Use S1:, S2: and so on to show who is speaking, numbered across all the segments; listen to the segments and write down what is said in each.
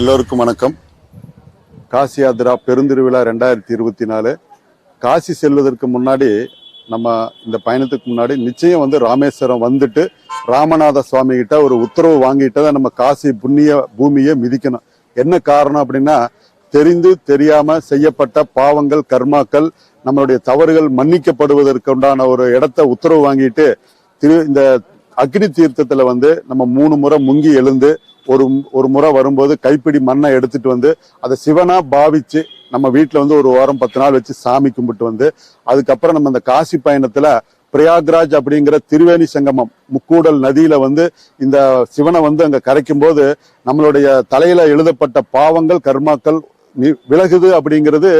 S1: எல்லோருக்கும் வணக்கம். காசி யாத்ரா பெருந்திருவிழா ரெண்டாயிரத்தி இருபத்தி நாலு. காசி செல்வதற்கு முன்னாடி நம்ம இந்த பயணத்துக்கு முன்னாடி நிச்சயம் வந்து ராமேஸ்வரம் வந்துட்டு ராமநாத சுவாமி கிட்ட ஒரு உத்தரவு வாங்கிட்டு தான் நம்ம காசி புண்ணிய பூமியை மிதிக்கணும். என்ன காரணம் அப்படின்னா தெரிந்து தெரியாம செய்யப்பட்ட பாவங்கள் கர்மாக்கள் நம்மளுடைய தவறுகள் மன்னிக்கப்படுவதற்கு உண்டான ஒரு இடத்த உத்தரவு வாங்கிட்டு திரு இந்த அக்னி தீர்த்தத்துல வந்து நம்ம மூணு முறை முங்கி எழுந்து ஒரு ஒரு முறை வரும்போது கைப்பிடி மண்ணை எடுத்துட்டு வந்து அதை சிவனா பாவிச்சு நம்ம வீட்டில் வந்து ஒரு வாரம் பத்து நாள் வச்சு சாமி கும்பிட்டு வந்து அதுக்கப்புறம் நம்ம இந்த காசி பயணத்துல பிரயாக்ராஜ் அப்படிங்கிற திருவேணி சங்கமம் முக்கூடல் நதியில வந்து இந்த சிவனை வந்து அங்க கரைக்கும் போது நம்மளுடைய தலையில எழுதப்பட்ட பாவங்கள் கர்மாக்கள் விலகுது அப்படிங்கிறது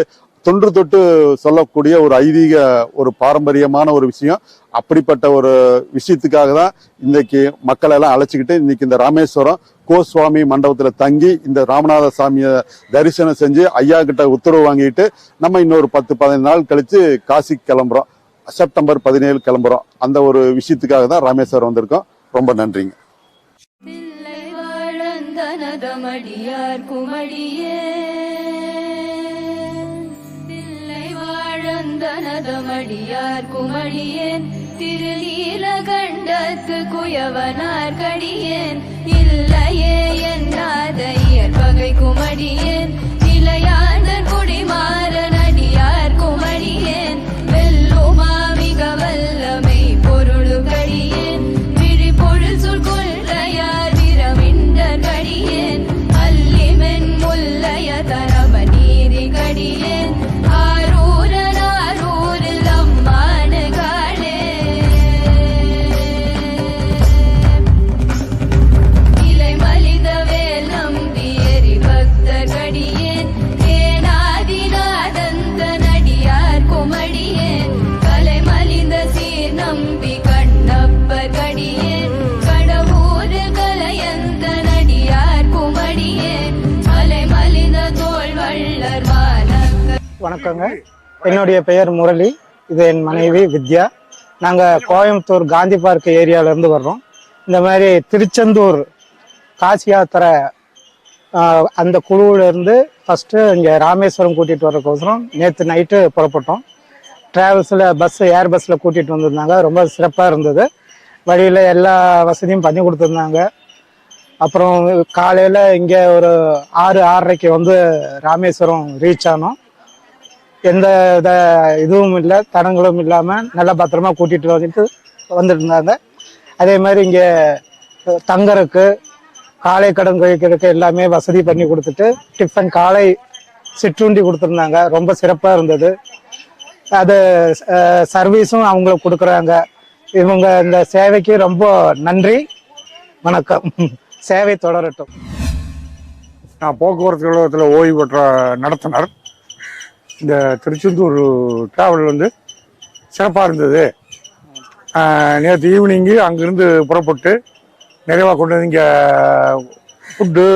S1: தொன்று தொட்டு சொல்லக்கூடிய ஒரு ஐதீக ஒரு பாரம்பரியமான ஒரு விஷயம். அப்படிப்பட்ட ஒரு விஷயத்துக்காக தான் இன்றைக்கு மக்களை எல்லாம் அழைச்சிக்கிட்டு இன்னைக்கு இந்த ராமேஸ்வரம் கோஸ்வாமி மண்டபத்தில் தங்கி இந்த ராமநாத சாமியை தரிசனம் செஞ்சு ஐயா கிட்ட உத்தரவு வாங்கிட்டு நம்ம இன்னொரு பத்து பதினஞ்சு நாள் கழித்து காசி கிளம்புறோம். செப்டம்பர் பதினேழு கிளம்புறோம். அந்த ஒரு விஷயத்துக்காக தான் ராமேஸ்வரம் வந்திருக்கோம். ரொம்ப நன்றிங்க.
S2: குமடியே. வாழந்தனதமடியார் குமடியேன் திருநீலகண்டத்து குயவனார் கடியேன். இல்லையே என்னாத பகை குமடியேன்.
S3: வணக்கங்க. என்னுடைய பெயர் முரளி. இது என் மனைவி வித்யா. நாங்கள் கோயம்புத்தூர் காந்தி பார்க் ஏரியாவிலேருந்து வர்றோம். இந்த மாதிரி திருச்செந்தூர் காசி யாத்திரை அந்த குழுவிலேருந்து ஃபஸ்ட்டு இங்கே ராமேஸ்வரம் கூட்டிகிட்டு வர்றதுக்கோசரம் நேற்று நைட்டு புறப்பட்டோம். ட்ராவல்ஸில் பஸ்ஸு ஏர் பஸ்ஸில் கூட்டிகிட்டு வந்திருந்தாங்க. ரொம்ப சிறப்பாக இருந்தது. வழியில் எல்லா வசதியும் பண்ணி கொடுத்துருந்தாங்க. அப்புறம் காலையில் இங்கே ஒரு ஆறு ஆறரைக்கு வந்து ராமேஸ்வரம் ரீச் ஆனோம். எந்த இதுவும் இல்லை தடங்களும் இல்லாமல் நல்லா பத்திரமா கூட்டிகிட்டு வந்துட்டு வந்துட்டு இருந்தாங்க அதே மாதிரி இங்கே தங்கறக்கு காலை கடன் கழிக்கிறதுக்கு எல்லாமே வசதி பண்ணி கொடுத்துட்டு டிஃபன் காலை சிற்றுண்டி கொடுத்துருந்தாங்க. ரொம்ப சிறப்பாக இருந்தது. அது சர்வீஸும் அவங்களுக்கு கொடுக்குறாங்க. இவங்க இந்த சேவைக்கு ரொம்ப நன்றி வணக்கம். சேவை தொடரட்டும்.
S4: நான் போக்குவரத்து கழகத்தில் ஓய்வு பெற்ற நடத்தினர். இந்த திருச்செந்தூர் டிராவல் வந்து சிறப்பாக இருந்தது. நேற்று ஈவினிங்கு அங்கேருந்து புறப்பட்டு நிறைவாக கொண்டு வந்து இங்கே ஃபுட்டு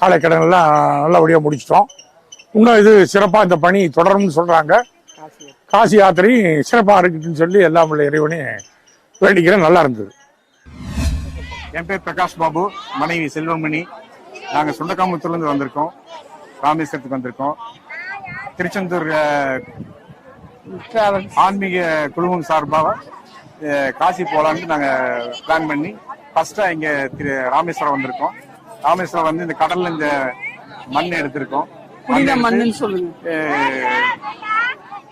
S4: காலை கடன்லாம் நல்லபடியாக முடிச்சிட்டோம். இன்னும் இது சிறப்பாக இந்த பணி தொடரும்னு சொல்கிறாங்க காசி யாத்திரை சிறப்பாக இருக்குதுன்னு சொல்லி எல்லாம் உள்ள இறைவனே வேண்டிக்கிறேன். நல்லா இருந்தது.
S5: என் பேர் பிரகாஷ் பாபு மனைவி செல்வமணி. நாங்கள் சொந்தக்காமத்துலேருந்து வந்திருக்கோம். ராமேஸ்வரத்துக்கு வந்திருக்கோம். திருச்செந்தூர் ஆன்மீக குழுமம் சார்பாக காசி போலான்ட்டு நாங்க பிளான் பண்ணி ஃபர்ஸ்டா இங்க திரு ராமேஸ்வரம் வந்திருக்கோம். ராமேஸ்வரம் வந்து இந்த கடல்ல இந்த மண் எடுத்திருக்கோம்.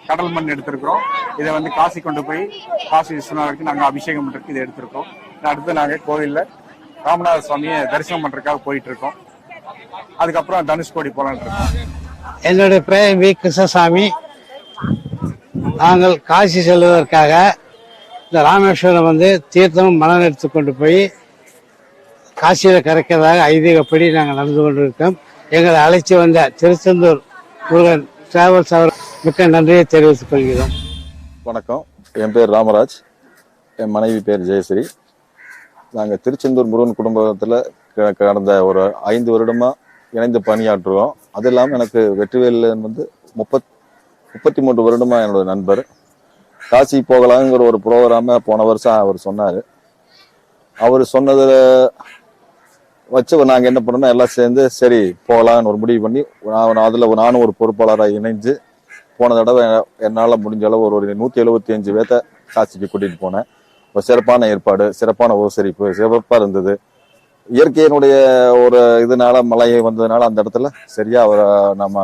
S5: கடல் மண் எடுத்திருக்கிறோம். இதை வந்து காசி கொண்டு போய் காசி விஸ்வநாதருக்கு நாங்க அபிஷேகம் பண்றதுக்கு இதை எடுத்திருக்கோம். அடுத்து நாங்க கோவில்ல ராமநாத சுவாமியை தரிசனம் பண்றதுக்காக போயிட்டு இருக்கோம். அதுக்கப்புறம் தனுஷ்கோடி போலான்னு இருக்கோம்.
S6: என்னுடைய பெயர் வி. கிருஷ்ணசாமி. நாங்கள் காசி செல்வதற்காக இந்த ராமேஸ்வரம் வந்து தீர்த்தம் மணல் எடுத்து கொண்டு போய் காசியில் கரைக்கிறதாக ஐதீகப்படி நாங்கள் நடந்து கொண்டிருக்கோம். எங்களை அழைச்சி வந்த திருச்செந்தூர் முருகன் டிராவல்ஸ் அவர் மிக்க நன்றியை தெரிவித்துக் கொள்கிறோம்.
S7: வணக்கம். என் பேர் ராமராஜ். என் மனைவி பேர் ஜெயஸ்ரீ. நாங்கள் திருச்செந்தூர் முருகன் குடும்பத்தில் கடந்த ஒரு ஐந்து வருடமா இணைந்து பணியாற்றுவோம் அது இல்லாமல் எனக்கு வெற்றிவேலன் வந்து முப்பத் முப்பத்தி மூன்று வருடமா என்னோட நண்பர். காசி போகலாங்கிற ஒரு ப்ரோக்ராம போன வருஷம் அவர் சொன்னார். அவர் சொன்னதில் வச்சு நாங்கள் என்ன பண்ணோம்னா எல்லாம் சேர்ந்து சரி போகலான்னு ஒரு முடிவு பண்ணி நான் அதில் நானும் ஒரு பொறுப்பாளராக இணைஞ்சு போன தடவை என்னால் முடிஞ்ச அளவு ஒரு ஒரு நூத்தி எழுபத்தி அஞ்சு பேத்த காசிக்கு கூட்டிகிட்டு போனேன். ஒரு சிறப்பான ஏற்பாடு சிறப்பான உபசரிப்பு சிறப்பாக இருந்தது. இயற்கையினுடைய ஒரு இதனால மழை வந்ததுனால அந்த இடத்துல சரியா அவரை நம்ம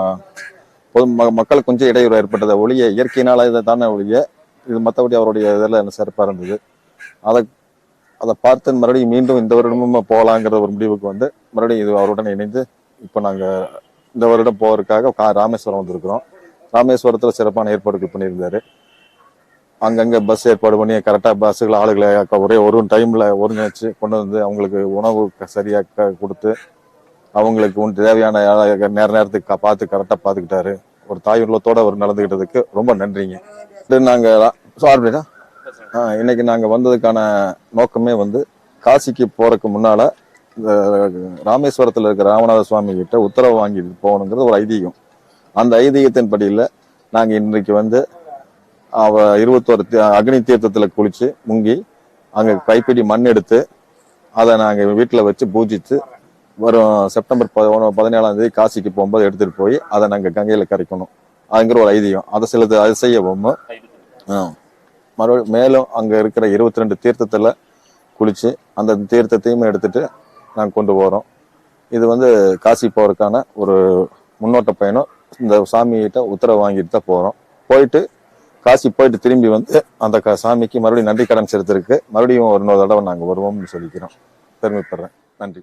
S7: பொது ம- மக்களுக்கு கொஞ்சம் இடையூறு ஏற்பட்டதை ஒழிய இயற்கையினால இதை தானே ஒழிய இது மற்றபடி அவருடைய இதில் சிறப்பாக இருந்தது. அதை அதை பார்த்து மறுபடியும் மீண்டும் இந்த வருடமும் போகலாங்கிற ஒரு முடிவுக்கு வந்து மறுபடியும் இது அவருடன் இணைந்து இப்போ நாங்கள் இந்த வருடம் போகிறதுக்காக கா ராமேஸ்வரம் வந்திருக்கிறோம். ராமேஸ்வரத்தில் சிறப்பான ஏற்பாடுகள் பண்ணியிருந்தாரு. அங்கங்கே பஸ் ஏற்பாடு பண்ணி கரெக்டாக பஸ்ஸுகள் ஆளுகளை ஒரே ஒரு டைமில் ஒருங்கிணைச்சு கொண்டு வந்து அவங்களுக்கு உணவு க- க- கொடுத்து அவங்களுக்கு உன் தேவையான நேர நேரத்துக்கு பார்த்து கரெக்டாக பார்த்துக்கிட்டாரு. ஒரு தாய் உள்ளத்தோட அவர் நடந்துக்கிட்டதுக்கு ரொம்ப நன்றிங்க. இது நாங்கள் சாரிடா இன்னைக்கு நாங்கள் வந்ததுக்கான நோக்கமே வந்து காசிக்கு போறதுக்கு முன்னால இந்த ராமேஸ்வரத்தில் இருக்கிற ராமநாத சுவாமி கிட்ட உத்தரவு வாங்கிட்டு போகணுங்கிறது ஒரு ஐதீகம். அந்த ஐதீகத்தின் படியில் நாங்கள் இன்றைக்கு வந்து அவ இருபத்தோரு அக்னி தீர்த்தத்தில் குளிச்சு முங்கி அங்கே கைப்பிடி மண் எடுத்து அதை நாங்கள் வீட்டில் வச்சு பூஜித்து வரும் செப்டம்பர் பதினேழாம் தேதி காசிக்கு போகும்போது எடுத்துட்டு போய் அதை நாங்கள் கங்கையில் கரைக்கணும். அதுங்கிற ஒரு ஐதீகம். அதை சில அது செய்யவும் மறுபடியும் மேலும் அங்கே இருக்கிற இருபத்தி ரெண்டு தீர்த்தத்தில் குளிச்சு அந்த தீர்த்தத்தையும் எடுத்துட்டு நாங்கள் கொண்டு போகிறோம் இது வந்து காசி போகிறதுக்கான ஒரு முன்னோட்ட பயணம். இந்த சாமிகிட்ட உத்தரவு வாங்கிட்டு தான் போகிறோம் போயிட்டு காசி போயிட்டு திரும்பி வந்து அந்த சாமிக்கு மறுபடியும் நன்றி கடன் செலுத்திருக்கு மறுபடியும் ஒரு இன்னொரு தடவை நாங்கள் வருவோம்னு சொல்லிக்கிறோம். பெருமைப்படுறேன். நன்றி.